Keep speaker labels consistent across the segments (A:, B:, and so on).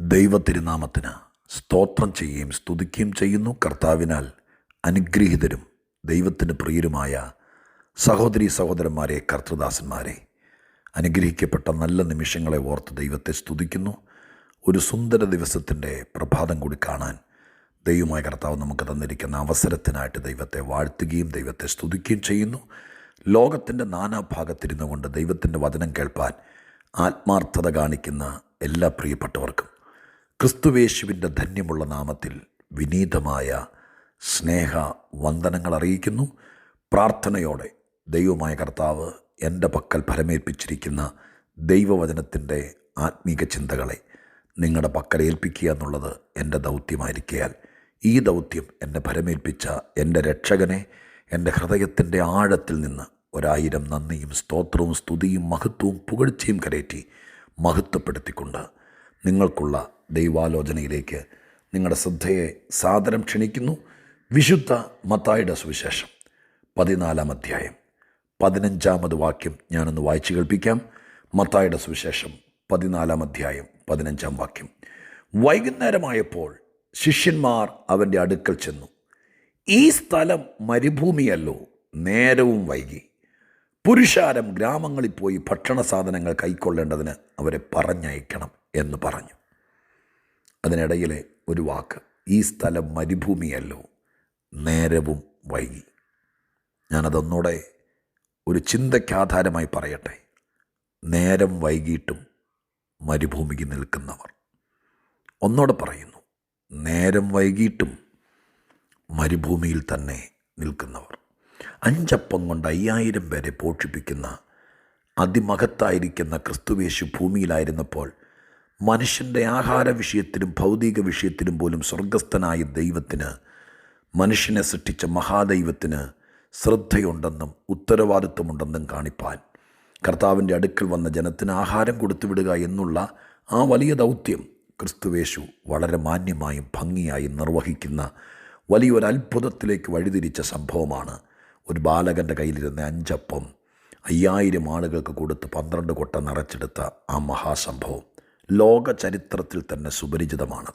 A: ദൈവത്തിരുനാമത്തിന് സ്തോത്രം ചെയ്യുകയും സ്തുതിക്കുകയും ചെയ്യുന്നു. കർത്താവിനാൽ അനുഗ്രഹീതരും ദൈവത്തിന് പ്രിയരുമായ സഹോദരി സഹോദരന്മാരെ കർത്തൃദാസന്മാരെ അനുഗ്രഹിക്കപ്പെട്ട നല്ല നിമിഷങ്ങളെ ഓർത്ത് ദൈവത്തെ സ്തുതിക്കുന്നു. ഒരു സുന്ദര ദിവസത്തിന്റെ പ്രഭാതം കൂടി കാണാൻ ദൈവമായ കർത്താവ് നമുക്ക് തന്നിരിക്കുന്ന അവസരത്തിനായിട്ട് ദൈവത്തെ വാഴ്ത്തുകയും ദൈവത്തെ സ്തുതിക്കുകയും ചെയ്യുന്നു. ലോകത്തിന്റെ നാനാഭാഗത്തിരുന്നു കൊണ്ട് ദൈവത്തിന്റെ വചനം കേൾപ്പാൻ ആത്മാർത്ഥത കാണിക്കുന്ന എല്ലാ പ്രിയപ്പെട്ടവർക്കും ക്രിസ്തുവേശുവിന്റെ ധന്യമുള്ള നാമത്തിൽ വിനീതമായ സ്നേഹ വന്ദനങ്ങൾ അറിയിക്കുന്നു. പ്രാർത്ഥനയോടെ ദൈവമായ കർത്താവ് എന്റെ പക്കൽ ഫലമേൽപ്പിച്ചിരിക്കുന്ന ദൈവവചനത്തിന്റെ ആത്മീക ചിന്തകളെ നിങ്ങളുടെ പക്കൽ ഏൽപ്പിക്കുക എന്നുള്ളത് എന്റെ ദൗത്യമായിരിക്കയാൽ ഈ ദൗത്യം എന്നെ ഫലമേൽപ്പിച്ച എന്റെ രക്ഷകനെ എന്റെ ഹൃദയത്തിന്റെ ആഴത്തിൽ നിന്ന് ഒരായിരം നന്ദിയും സ്തോത്രവും സ്തുതിയും മഹത്വവും പുകഴ്ചയും കരേറ്റി മഹത്വപ്പെടുത്തിക്കൊണ്ട് നിങ്ങൾക്കുള്ള ദൈവാലോചനയിലേക്ക് നിങ്ങളുടെ ശ്രദ്ധയെ സാദരം ക്ഷണിക്കുന്നു. വിശുദ്ധ മത്തായുടെ സുവിശേഷം പതിനാലാം അധ്യായം. പതിനഞ്ചാമത് വാക്യം ഞാനൊന്ന് വായിച്ചു കേൾപ്പിക്കാം. മത്തായുടെ സുവിശേഷം പതിനാലാം അധ്യായം പതിനഞ്ചാം വാക്യം. വൈകുന്നേരമായപ്പോൾ ശിഷ്യന്മാർ അവന്റെ അടുക്കൽ ചെന്നു. ഈ സ്ഥലം മരുഭൂമിയല്ലോ നേരവും വൈകി. പുരുഷാരം ഗ്രാമങ്ങളിൽ പോയി ഭക്ഷണ സാധനങ്ങൾ കൈക്കൊള്ളേണ്ടതിന് അവരെ പറഞ്ഞയക്കണം എന്ന് പറഞ്ഞു. അതിനിടയിലെ ഒരു വാക്ക് ഈ സ്ഥലം മരുഭൂമിയല്ലോ നേരവും വൈകി. ഞാനതൊന്നുകൂടെ ഒരു ചിന്തയ്ക്കാധാരമായി പറയട്ടെ. നേരം വൈകിട്ടും മരുഭൂമിക്ക് നിൽക്കുന്നവർ. ഒന്നോടെ പറയുന്നു നേരം വൈകിട്ടും മരുഭൂമിയിൽ തന്നെ നിൽക്കുന്നവർ. അഞ്ചപ്പം കൊണ്ട് അയ്യായിരം പേരെ പോഷിപ്പിക്കുന്ന അതിമഹത്തായിരിക്കുന്ന ക്രിസ്തുവേശു ഭൂമിയിലായിരുന്നപ്പോൾ മനുഷ്യന്റെ ആഹാര വിഷയത്തിലും ഭൗതിക വിഷയത്തിലും പോലും സ്വർഗസ്ഥനായ ദൈവത്തിന് മനുഷ്യനെ സൃഷ്ടിച്ച മഹാദൈവത്തിന് ശ്രദ്ധയുണ്ടെന്നും ഉത്തരവാദിത്വമുണ്ടെന്നും കാണിപ്പാൻ കർത്താവിന്റെ അടുക്കൽ വന്ന ജനത്തിന് ആഹാരം കൊടുത്തുവിടുക എന്നുള്ള ആ വലിയ ദൗത്യം ക്രിസ്തുവേശു വളരെ മാന്യമായും ഭംഗിയായും നിർവഹിക്കുന്ന വലിയൊരു അത്ഭുതത്തിലേക്ക് വഴിതിരിച്ച സംഭവമാണ്. ഒരു ബാലകന്റെ കയ്യിലിരുന്ന അഞ്ചപ്പം അയ്യായിരം ആളുകൾക്ക് കൊടുത്ത് പന്ത്രണ്ട് കൊട്ട നിറച്ചെടുത്ത ആ മഹാസംഭവം. ലോക ചരിത്രത്തിൽ തന്നെ സുപരിചിതമാണത്.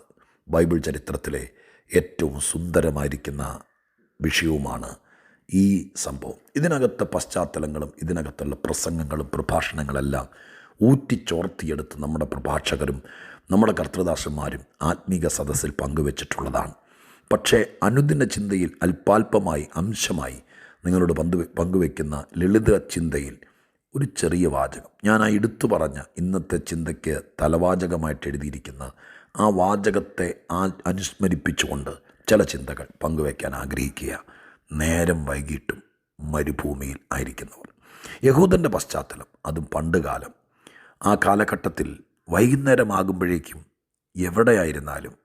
A: ബൈബിൾ ചരിത്രത്തിലെ ഏറ്റവും സുന്ദരമായിരിക്കുന്ന വിഷയവുമാണ് ഈ സംഭവം. ഇതിനകത്തെ പശ്ചാത്തലങ്ങളും ഇതിനകത്തുള്ള പ്രസംഗങ്ങളും പ്രഭാഷണങ്ങളെല്ലാം ഊറ്റിച്ചോർത്തിയെടുത്ത് നമ്മുടെ പ്രഭാഷകരും നമ്മുടെ കർത്തൃദാസന്മാരും ആത്മീക സദസ്സിൽ പങ്കുവച്ചിട്ടുള്ളതാണ്. പക്ഷേ അനുദിന ചിന്തയിൽ അല്പാൽപമായി അംശമായി നിങ്ങളോട് പങ്കുവെ പങ്കുവയ്ക്കുന്ന ലളിത ചിന്തയിൽ ഒരു ചെറിയ വാചകം. ഞാൻ ആ എടുത്തു പറഞ്ഞ ഇന്നത്തെ ചിന്തയ്ക്ക് തലവാചകമായിട്ട് എഴുതിയിരിക്കുന്ന ആ വാചകത്തെ ആ അനുസ്മരിപ്പിച്ചുകൊണ്ട് ചില ചിന്തകൾ പങ്കുവയ്ക്കാൻ ആഗ്രഹിക്കുക. നേരം വൈകിട്ടും മരുഭൂമിയിൽ ആയിരിക്കുന്നവർ. യഹൂദന്റെ പശ്ചാത്തലം അതും പണ്ടുകാലം ആ കാലഘട്ടത്തിൽ വൈകുന്നേരമാകുമ്പോഴേക്കും എവിടെയായിരുന്നാലും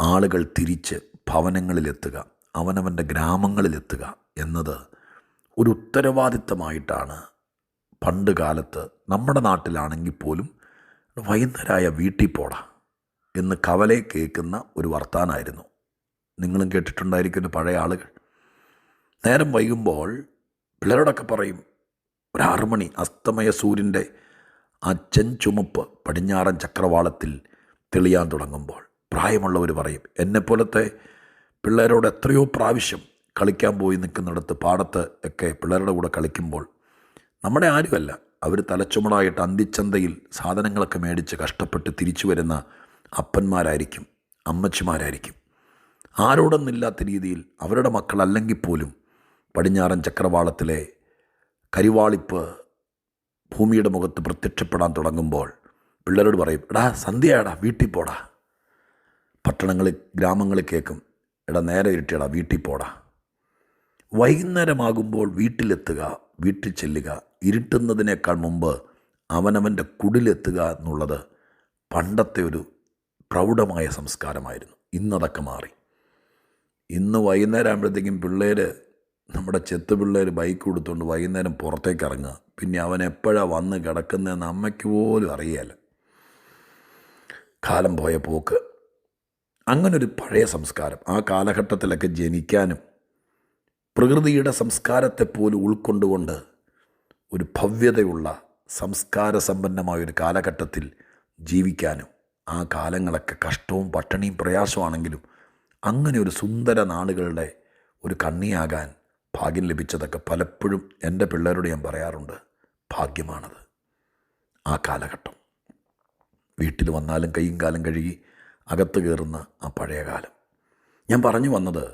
A: ആളുകൾ തിരിച്ച് ഭവനങ്ങളിലെത്തുക അവനവന്റെ ഗ്രാമങ്ങളിലെത്തുക എന്നത് ഒരു ഉത്തരവാദിത്തമായിട്ടാണ് പണ്ട് കാലത്ത് നമ്മുടെ നാട്ടിലാണെങ്കിൽ പോലും വൈകുന്നേരമായ വീട്ടിൽ പോടാ എന്ന് കവലെ കേൾക്കുന്ന ഒരു വർത്താനായിരുന്നു. നിങ്ങളും കേട്ടിട്ടുണ്ടായിരിക്കും പഴയ ആളുകൾ. നേരം വൈകുമ്പോൾ പിള്ളേരോടൊക്കെ പറയും ഒരാറുമണി അസ്തമയ സൂര്യന്റെ ആ ചെഞ്ചുമപ്പ് പടിഞ്ഞാറൻ ചക്രവാളത്തിൽ തെളിയാൻ തുടങ്ങുമ്പോൾ പ്രായമുള്ളവർ പറയും എന്നെപ്പോലത്തെ പിള്ളേരോട് എത്രയോ പ്രാവശ്യം കളിക്കാൻ പോയി നിൽക്കുന്നിടത്ത് പാടത്ത് ഒക്കെ പിള്ളേരുടെ കൂടെ കളിക്കുമ്പോൾ നമ്മുടെ ആരുമല്ല. അവർ തലച്ചുമടായിട്ട് അന്തിച്ചന്തയിൽ സാധനങ്ങളൊക്കെ മേടിച്ച് കഷ്ടപ്പെട്ട് തിരിച്ചു വരുന്ന അപ്പന്മാരായിരിക്കും അമ്മച്ചിമാരായിരിക്കും. ആരോടൊന്നില്ലാത്ത രീതിയിൽ അവരുടെ മക്കൾ മക്കളല്ലെങ്കിൽ പോലും പടിഞ്ഞാറൻ ചക്രവാളത്തിലെ കരിവാളിപ്പ് ഭൂമിയുടെ മുഖത്ത് പ്രത്യക്ഷപ്പെടാൻ തുടങ്ങുമ്പോൾ പിള്ളേരോട് പറയും എടാ സന്ധ്യയാടാ വീട്ടിൽ പോടാ. പട്ടണങ്ങളിൽ ഗ്രാമങ്ങളിൽ കേൾക്കും എടാ നേരെ ഇരുട്ടിയടാ വീട്ടിൽ പോടാ. വൈകുന്നേരമാകുമ്പോൾ വീട്ടിലെത്തുക വീട്ടിൽ ചെല്ലുക ഇരുട്ടുന്നതിനേക്കാൾ മുമ്പ് അവനവന്റെ കുടിലെത്തുക എന്നുള്ളത് പണ്ടത്തെ ഒരു പ്രൗഢമായ സംസ്കാരമായിരുന്നു. ഇന്നതൊക്കെ മാറി. ഇന്ന് വൈകുന്നേരം ആകുമ്പോഴത്തേക്കും പിള്ളേർ നമ്മുടെ ചെത്ത് പിള്ളേർ ബൈക്ക് കൊടുത്തുകൊണ്ട് വൈകുന്നേരം പുറത്തേക്ക് ഇറങ്ങുക. പിന്നെ അവൻ എപ്പോഴാണ് വന്ന് കിടക്കുന്നതെന്ന് അമ്മയ്ക്ക് പോലും അറിയാല്ല. കാലം പോയ പോക്ക്. അങ്ങനൊരു പഴയ സംസ്കാരം. ആ കാലഘട്ടത്തിലൊക്കെ ജനിക്കാനും പ്രകൃതിയുടെ സംസ്കാരത്തെ പോലും ഉൾക്കൊണ്ടുകൊണ്ട് ഒരു ഭവ്യതയുള്ള സംസ്കാര സമ്പന്നമായ ഒരു കാലഘട്ടത്തിൽ ജീവിക്കാനും ആ കാലങ്ങളൊക്കെ കഷ്ടവും പട്ടിണിയും പ്രയാസമാണെങ്കിലും അങ്ങനെ ഒരു സുന്ദര നാളുകളുടെ ഒരു കണ്ണിയാകാൻ ഭാഗ്യം ലഭിച്ചതൊക്കെ പലപ്പോഴും എന്റെ പിള്ളേരോട് ഞാൻ പറയാറുണ്ട്. ഭാഗ്യമാണത്. ആ കാലഘട്ടം. വീട്ടിൽ വന്നാലും കൈയും കാലം കഴുകി അകത്ത് കയറുന്ന ആ പഴയ കാലം. ഞാൻ പറഞ്ഞു വന്നത്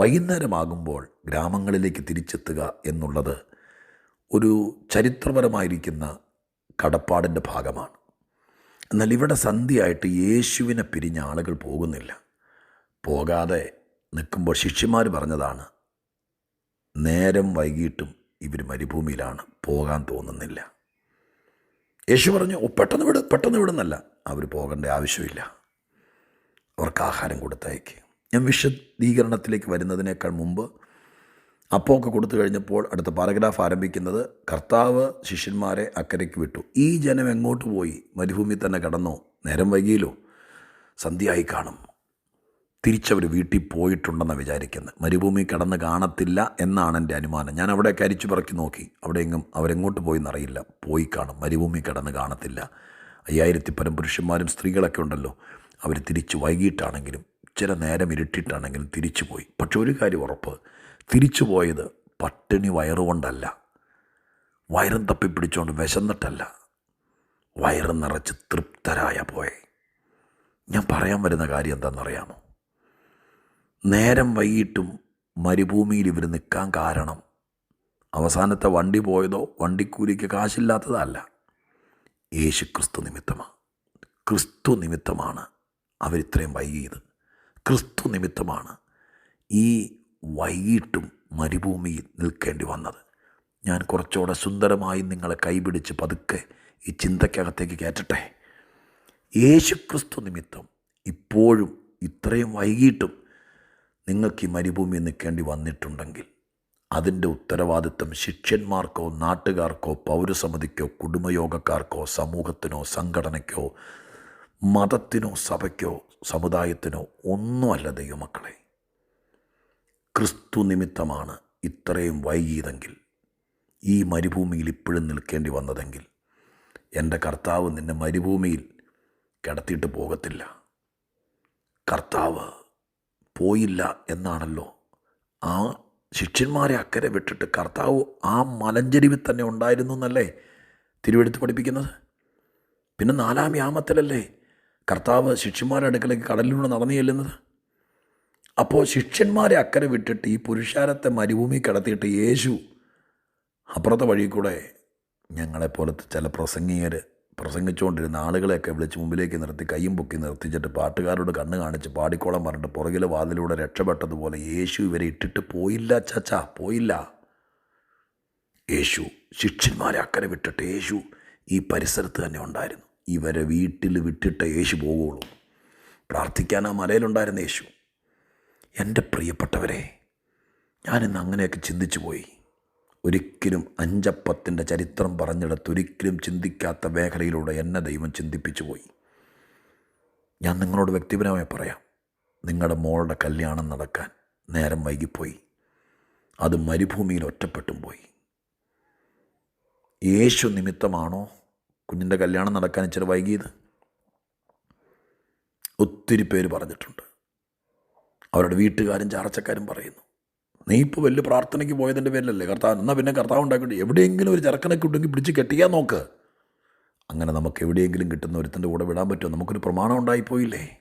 A: വൈകുന്നേരമാകുമ്പോൾ ഗ്രാമങ്ങളിലേക്ക് തിരിച്ചെത്തുക എന്നുള്ളത് ഒരു ചരിത്രപരമായിരിക്കുന്ന കടപ്പാടിന്റെ ഭാഗമാണ്. എന്നാൽ ഇവിടെ സന്ധ്യയായിട്ട് യേശുവിനെ പിരിഞ്ഞ ആളുകൾ പോകുന്നില്ല. പോകാതെ നിൽക്കുമ്പോൾ ശിഷ്യന്മാർ പറഞ്ഞതാണ് നേരം വൈകിട്ടും ഇവർ മരുഭൂമിയിലാണ് പോകാൻ തോന്നുന്നില്ല. യേശു പറഞ്ഞു "ഓ, പെട്ടെന്ന് വിട് പെട്ടെന്ന് വിടുന്നല്ല അവർ പോകേണ്ട ആവശ്യമില്ല. അവർക്ക് ആഹാരം കൊടുത്തയക്കുക ഞാൻ വിശദീകരണത്തിലേക്ക് വരുന്നതിനേക്കാൾ മുമ്പ് അപ്പമൊക്കെ കൊടുത്തു കഴിഞ്ഞപ്പോൾ അടുത്ത പാരഗ്രാഫ് ആരംഭിക്കുന്നത് കർത്താവ് ശിഷ്യന്മാരെ അക്കരയ്ക്ക് വിട്ടു. ഈ ജനം എങ്ങോട്ട് പോയി? മരുഭൂമി തന്നെ കടന്നോ? നേരം വൈകിയല്ലോ. സന്ധ്യയായി കാണും. തിരിച്ചവർ വീട്ടിൽ പോയിട്ടുണ്ടെന്നാണ് വിചാരിക്കുന്നത് മരുഭൂമി കടന്ന് കാണത്തില്ല എന്നാണ് എന്റെ അനുമാനം. ഞാൻ അവിടെ കരിച്ചു പറക്കി നോക്കി. അവിടെ എങ്ങും അവരെങ്ങോട്ട് പോയി എന്നറിയില്ല പോയി കാണും. മരുഭൂമി കടന്ന് കാണത്തില്ല. അയ്യായിരത്തി പരം പുരുഷന്മാരും സ്ത്രീകളൊക്കെ ഉണ്ടല്ലോ. അവർ തിരിച്ച് വൈകിട്ടാണെങ്കിലും ചില നേരം ഇരുട്ടിട്ടാണെങ്കിലും തിരിച്ചു പോയി പക്ഷെ ഒരു കാര്യം ഉറപ്പ്. തിരിച്ചു പോയത് പട്ടിണി വയറുകൊണ്ടല്ല. വയറും തപ്പിപ്പിടിച്ചുകൊണ്ട് വിശന്നിട്ടല്ല. വയറ് നിറച്ച് തൃപ്തരായ പോയെ. ഞാൻ പറയാൻ വരുന്ന കാര്യം എന്താണെന്നറിയാമോ? നേരം വൈകിട്ടും മരുഭൂമിയിൽ ഇവർ നിൽക്കാൻ കാരണം അവസാനത്തെ വണ്ടി പോയതോ വണ്ടിക്കൂലിക്ക് കാശില്ലാത്തതല്ല. യേശു ക്രിസ്തു നിമിത്തമാണ് ക്രിസ്തു നിമിത്തമാണ് അവരിത്രയും വൈകിയത്. ക്രിസ്തു നിമിത്തമാണ് ഈ വൈകിട്ടും മരുഭൂമിയിൽ നിൽക്കേണ്ടി വന്നത്. ഞാൻ കുറച്ചുകൂടെ സുന്ദരമായി നിങ്ങളെ കൈപിടിച്ച് പതുക്കെ ഈ ചിന്തയ്ക്കകത്തേക്ക് കയറ്റട്ടെ. യേശുക്രിസ്തു നിമിത്തം ഇപ്പോഴും ഇത്രയും വൈകിട്ടും നിങ്ങൾക്ക് ഈ മരുഭൂമിയിൽ നിൽക്കേണ്ടി വന്നിട്ടുണ്ടെങ്കിൽ അതിന്റെ ഉത്തരവാദിത്വം ശിഷ്യന്മാർക്കോ നാട്ടുകാർക്കോ പൗരസമിതിക്കോ കുടുംബയോഗക്കാർക്കോ സമൂഹത്തിനോ സംഘടനയ്ക്കോ മതത്തിനോ സഭയ്ക്കോ സമുദായത്തിനോ ഒന്നുമല്ല ദൈവമക്കളെ. ക്രിസ്തു നിമിത്തമാണ് ഇത്രയും വൈകിയതെങ്കിൽ ഈ മരുഭൂമിയിൽ ഇപ്പോഴും നിൽക്കേണ്ടി വന്നതെങ്കിൽ എന്റെ കർത്താവ് നിന്നെ മരുഭൂമിയിൽ കിടത്തിയിട്ട് പോകത്തില്ല. കർത്താവ് പോയില്ല എന്നാണല്ലോ ആ ശിഷ്യന്മാരെ അക്കരെ വിട്ടിട്ട് കർത്താവ് ആ മലഞ്ചെരിവിൽ തന്നെ ഉണ്ടായിരുന്നു എന്നല്ലേ തിരുവെടുത്ത് പഠിപ്പിക്കുന്നത്? പിന്നെ നാലാം യാമത്തിലല്ലേ കർത്താവ് ശിഷ്യന്മാരുടെ അടുക്കലേക്ക് കടലിലൂടെ നടന്നു ചെല്ലുന്നത്? അപ്പോൾ ശിഷ്യന്മാരെ അക്കരെ വിട്ടിട്ട് ഈ പുരുഷാരത്തെ മരുഭൂമി കിടത്തിയിട്ട് യേശു അപ്പുറത്തെ വഴി കൂടെ ഞങ്ങളെപ്പോലത്തെ ചില പ്രസംഗികർ പ്രസംഗിച്ചുകൊണ്ടിരുന്ന ആളുകളെയൊക്കെ വിളിച്ച് മുമ്പിലേക്ക് നിർത്തി കയ്യും പൊക്കി നിർത്തിച്ചിട്ട് പാട്ടുകാരോട് കണ്ണ് കാണിച്ച് പാടിക്കോളം പറഞ്ഞിട്ട് പുറകിലെ വാതിലൂടെ രക്ഷപ്പെട്ടതുപോലെ യേശു ഇവരെ ഇട്ടിട്ട് പോയില്ല ചച്ച പോയില്ല. യേശു ശിഷ്യന്മാരെ അക്കരെ വിട്ടിട്ട് യേശു ഈ പരിസരത്ത് തന്നെ ഉണ്ടായിരുന്നു. ഇവരെ വീട്ടിൽ വിട്ടിട്ട് യേശു പോകുള്ളൂ പ്രാർത്ഥിക്കാൻ ആ മലയിലുണ്ടായിരുന്ന യേശു. എന്റെ പ്രിയപ്പെട്ടവരെ ഞാനിന്ന് അങ്ങനെയൊക്കെ ചിന്തിച്ചു പോയി. ഒരിക്കലും അഞ്ചപ്പത്തിന്റെ ചരിത്രം പറഞ്ഞെടുത്ത് ഒരിക്കലും ചിന്തിക്കാത്ത മേഖലയിലൂടെ എന്നെ ദൈവം ചിന്തിപ്പിച്ചു പോയി. ഞാൻ നിങ്ങളോട് വ്യക്തിപരമായി പറയാം നിങ്ങളുടെ മോളുടെ കല്യാണം നടക്കാൻ നേരം വൈകിപ്പോയി. അത് മരുഭൂമിയിൽ ഒറ്റപ്പെട്ടും പോയി. യേശു നിമിത്തമാണോ കുഞ്ഞിന്റെ കല്യാണം നടക്കാൻ ഇച്ചിരി വൈകിയത്? ഒത്തിരി പേര് പറഞ്ഞിട്ടുണ്ട്. അവരുടെ വീട്ടുകാരും ചാർച്ചക്കാരും പറയുന്നു നീ ഇപ്പോൾ വലിയ പ്രാർത്ഥനയ്ക്ക് പോയതിന്റെ പേരിലല്ലേ? കർത്താവ് എന്നാൽ പിന്നെ കർത്താവ് ഉണ്ടാക്കിയിട്ട് എവിടെയെങ്കിലും ഒരു ചെറുക്കനൊക്കെ ഉണ്ടെങ്കിൽ പിടിച്ച് കെട്ടിയാൽ നോക്ക്. അങ്ങനെ നമുക്ക് എവിടെയെങ്കിലും കിട്ടുന്ന ഒരുത്തിന്റെ കൂടെ വിടാൻ പറ്റുമോ? നമുക്കൊരു പ്രമാണം ഉണ്ടായിപ്പോയില്ലേ?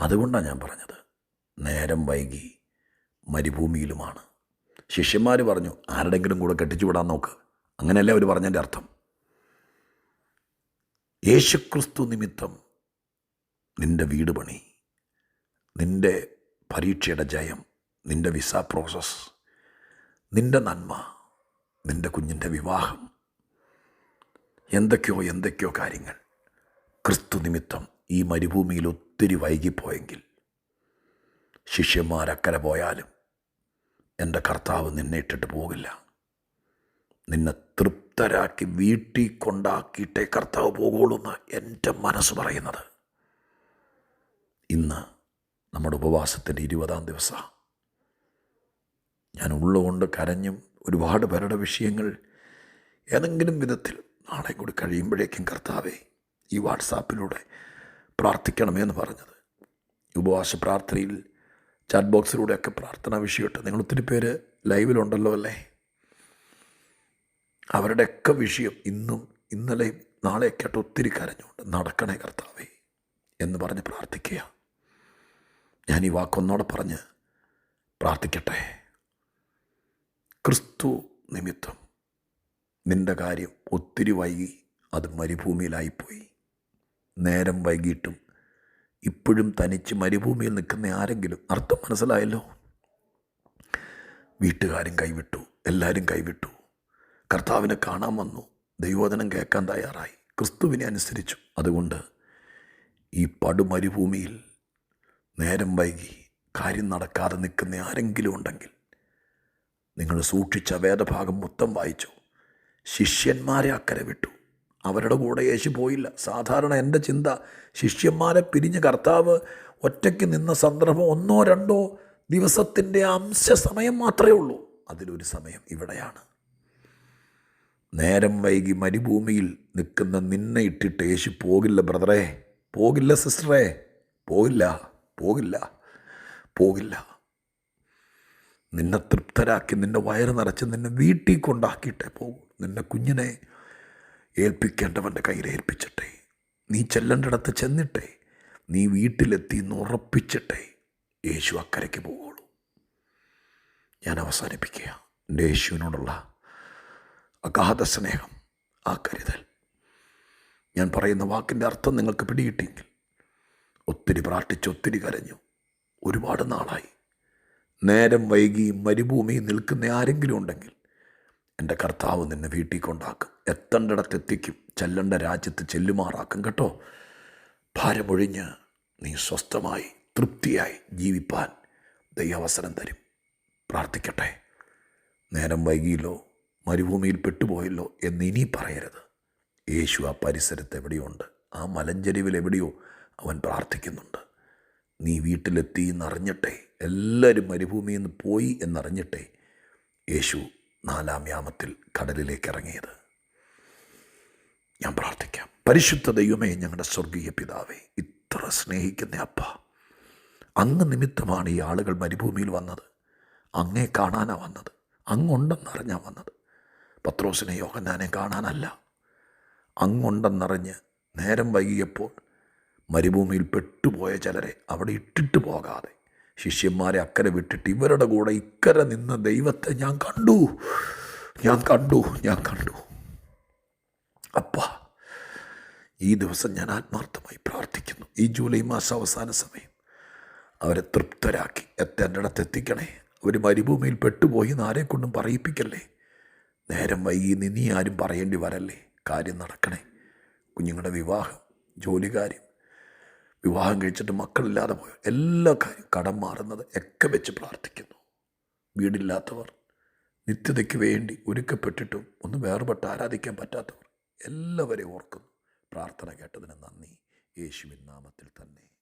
A: അതുകൊണ്ടാണ് ഞാൻ പറഞ്ഞത് നേരം വൈകി മരുഭൂമിയിലുമാണ്. ശിഷ്യന്മാർ പറഞ്ഞു ആരുടെങ്കിലും കൂടെ കെട്ടിച്ചു വിടാൻ നോക്ക്. അങ്ങനെയല്ലേ അവർ പറഞ്ഞതിന്റെ അർത്ഥം. യേശുക്രിസ്തു നിമിത്തം നിന്റെ വീട് പണി. നിന്റെ പരീക്ഷയുടെ ജയം നിന്റെ വിസ പ്രോസസ് നിന്റെ നന്മ നിന്റെ കുഞ്ഞിന്റെ വിവാഹം. എന്തൊക്കെയോ എന്തൊക്കെയോ കാര്യങ്ങൾ ക്രിസ്തു നിമിത്തം ഈ മരുഭൂമിയിൽ ഒത്തിരി വൈകിപ്പോയെങ്കിൽ ശിഷ്യന്മാരക്കരെ പോയാലും എന്റെ കർത്താവ് നിന്നെ ഇട്ടിട്ട് പോകില്ല. നിന്നെ തൃപ്തരാക്കി വീട്ടിൽ കൊണ്ടാക്കിയിട്ടേ കർത്താവ് പോകുള്ളൂ എന്ന് എന്റെ മനസ്സ് പറയുന്നത്. ഇന്ന് നമ്മുടെ ഉപവാസത്തിന്റെ ഇരുപതാം ദിവസമാണ് ഞാൻ ഉള്ളുകൊണ്ട് കരഞ്ഞും ഒരുപാട് പേരുടെ വിഷയങ്ങൾ ഏതെങ്കിലും വിധത്തിൽ നാളെ കൂടി കഴിയുമ്പോഴേക്കും കർത്താവേ ഈ വാട്സാപ്പിലൂടെ പ്രാർത്ഥിക്കണമേ എന്ന് പറഞ്ഞത്. ഉപവാസ പ്രാർത്ഥനയിൽ ചാറ്റ് ബോക്സിലൂടെയൊക്കെ പ്രാർത്ഥനാ വിഷയമിട്ട് നിങ്ങൾ ഒത്തിരി പേര് ലൈവിലുണ്ടല്ലോ അല്ലേ? അവരുടെയൊക്കെ വിഷയം ഇന്നും ഇന്നലെയും നാളെയൊക്കെ ആയിട്ട് ഒത്തിരി കരഞ്ഞുകൊണ്ട് നടക്കണേ കർത്താവേ എന്ന് പറഞ്ഞ് പ്രാർത്ഥിക്കുക ഞാൻ ഈ വാക്കൊന്നോടെ പറഞ്ഞ് പ്രാർത്ഥിക്കട്ടെ. ക്രിസ്തു നിമിത്തം നിന്റെ കാര്യം ഒത്തിരി വൈകി അത് മരുഭൂമിയിലായിപ്പോയി. നേരം വൈകിട്ടും ഇപ്പോഴും തനിച്ച് മരുഭൂമിയിൽ നിൽക്കുന്ന ആരെങ്കിലും അർത്ഥം മനസ്സിലായല്ലോ? വീട്ടുകാരും കൈവിട്ടു എല്ലാവരും കൈവിട്ടു. കർത്താവിനെ കാണാൻ വന്നു ദൈവോധനം കേൾക്കാൻ തയ്യാറായി. ക്രിസ്തുവിനെ അനുസരിച്ചു. അതുകൊണ്ട് ഈ പടുമരുഭൂമിയിൽ നേരം വൈകി കാര്യം നടക്കാതെ നിൽക്കുന്ന ആരെങ്കിലും ഉണ്ടെങ്കിൽ നിങ്ങൾ സൂക്ഷിച്ച വേദഭാഗം മൊത്തം വായിച്ചു. ശിഷ്യന്മാരെ അക്കരെ വിട്ടു. അവരുടെ കൂടെ യേശു പോയില്ല. സാധാരണ എന്റെ ചിന്ത ശിഷ്യന്മാരെ പിരിഞ്ഞ് കർത്താവ് ഒറ്റയ്ക്ക് നിന്ന സന്ദർഭം ഒന്നോ രണ്ടോ ദിവസത്തിന്റെ അംശ സമയം മാത്രമേ ഉള്ളൂ. അതിലൊരു സമയം ഇവിടെയാണ്. നേരം വൈകി മരുഭൂമിയിൽ നിൽക്കുന്ന നിന്നെ ഇട്ടിട്ട് യേശു പോകില്ല ബ്രദറേ. പോകില്ല സിസ്റ്ററേ. പോകില്ല. പോകില്ല പോകില്ല. നിന്നെ തൃപ്തരാക്കി നിന്നെ വയറ് നിറച്ച് നിന്നെ വീട്ടിൽ കൊണ്ടാക്കിയിട്ടേ പോകും. നിന്നെ കുഞ്ഞിനെ ഏൽപ്പിക്കേണ്ടവന്റെ കയ്യിൽ ഏൽപ്പിച്ചിട്ടെ. നീ ചെല്ലേണ്ടിടത്ത് ചെന്നിട്ടെ. നീ വീട്ടിലെത്തി എന്ന് ഉറപ്പിച്ചിട്ടെ യേശു അക്കരയ്ക്ക് പോകുള്ളൂ ഞാൻ അവസാനിപ്പിക്കുക. എന്റെ യേശുവിനോടുള്ള അഗാധ സ്നേഹം ആ കരുതൽ. ഞാൻ പറയുന്ന വാക്കിന്റെ അർത്ഥം നിങ്ങൾക്ക് പിടികിട്ടിയെങ്കിൽ ഒത്തിരി പ്രാർത്ഥിച്ച് ഒത്തിരി കരഞ്ഞു. ഒരുപാട് നാളായി. നേരം വൈകി മരുഭൂമിയിൽ നിൽക്കുന്ന ആരെങ്കിലും ഉണ്ടെങ്കിൽ എന്റെ കർത്താവ് നിന്നെ വീട്ടിൽ കൊണ്ടാക്കും. എത്തേണ്ടിടത്തെത്തിക്കും ചെല്ലേണ്ട രാജ്യത്ത് ചെല്ലുമാറാക്കും കേട്ടോ. ഭാരമൊഴിഞ്ഞ് നീ സ്വസ്ഥമായി തൃപ്തിയായി ജീവിപ്പാൻ ദൈവാവസരം തരും. പ്രാർത്ഥിക്കട്ടെ. നേരം വൈകിയില്ലോ മരുഭൂമിയിൽ പെട്ടുപോയല്ലോ എന്ന് ഇനി പറയരുത്. യേശു ആ പരിസരത്ത് എവിടെയുണ്ട്? ആ മലഞ്ചെരിവിൽ എവിടെയോ അവൻ പ്രാർത്ഥിക്കുന്നുണ്ട്. നീ വീട്ടിലെത്തി എന്നറിഞ്ഞിട്ടെ എല്ലാവരും മരുഭൂമിയിൽ നിന്ന് പോയി എന്നറിഞ്ഞിട്ടെ യേശു നാലാം യാമത്തിൽ കടലിലേക്ക് ഇറങ്ങിയത് ഞാൻ പ്രാർത്ഥിക്കാം. പരിശുദ്ധ ദൈവമേ ഞങ്ങളുടെ സ്വർഗീയ പിതാവേ ഇത്ര സ്നേഹിക്കുന്ന അപ്പ അങ്ങ് നിമിത്തമാണ് ഈ ആളുകൾ മരുഭൂമിയിൽ വന്നത്. അങ്ങേ കാണാനാണ് വന്നത്. അങ്ങുണ്ടെന്നറിഞ്ഞാണ് വന്നത്. പത്രോസിനെ യോഹന്നാനെ കാണാനല്ല. അങ്ങുണ്ടെന്നറിഞ്ഞ് നേരം വൈകിയപ്പോൾ മരുഭൂമിയിൽ പെട്ടുപോയ ചിലരെ അവിടെ ഇട്ടിട്ട് പോകാതെ. ശിഷ്യന്മാരെ അക്കരെ വിട്ടിട്ട് ഇവരുടെ കൂടെ ഇക്കരെ നിന്ന ദൈവത്തെ ഞാൻ കണ്ടു. ഞാൻ കണ്ടു ഞാൻ കണ്ടു. അപ്പ ഈ ദിവസം ഞാൻ ആത്മാർത്ഥമായി പ്രാർത്ഥിക്കുന്നു. ഈ ജൂലൈ മാസം അവസാന സമയം. അവരെ തൃപ്തരാക്കി. എത്തേണ്ടിടത്ത് എത്തിക്കണേ. അവർ മരുഭൂമിയിൽ പെട്ടുപോയി ആരെ കൊണ്ടും പറയിപ്പിക്കല്ലേ? നേരം വൈകി നിന്നി ആരും പറയേണ്ടി വരല്ലേ? കാര്യം നടക്കണേ. കുഞ്ഞുങ്ങളുടെ വിവാഹം ജോലികാര്യം വിവാഹം കഴിച്ചിട്ട് മക്കളില്ലാതെ പോയ? എല്ലാ കാര്യം കടം മാറുന്നത് ഒക്കെ വെച്ച് പ്രാർത്ഥിക്കുന്നു. വീടില്ലാത്തവർ നിത്യതയ്ക്ക് വേണ്ടി ഒരുക്കപ്പെട്ടിട്ടും ഒന്ന് വേർപെട്ട് ആരാധിക്കാൻ പറ്റാത്തവർ എല്ലാവരെയും ഓർക്കുന്നു. പ്രാർത്ഥന കേട്ടതിന് നന്ദി. യേശുവിൻ നാമത്തിൽ തന്നെ.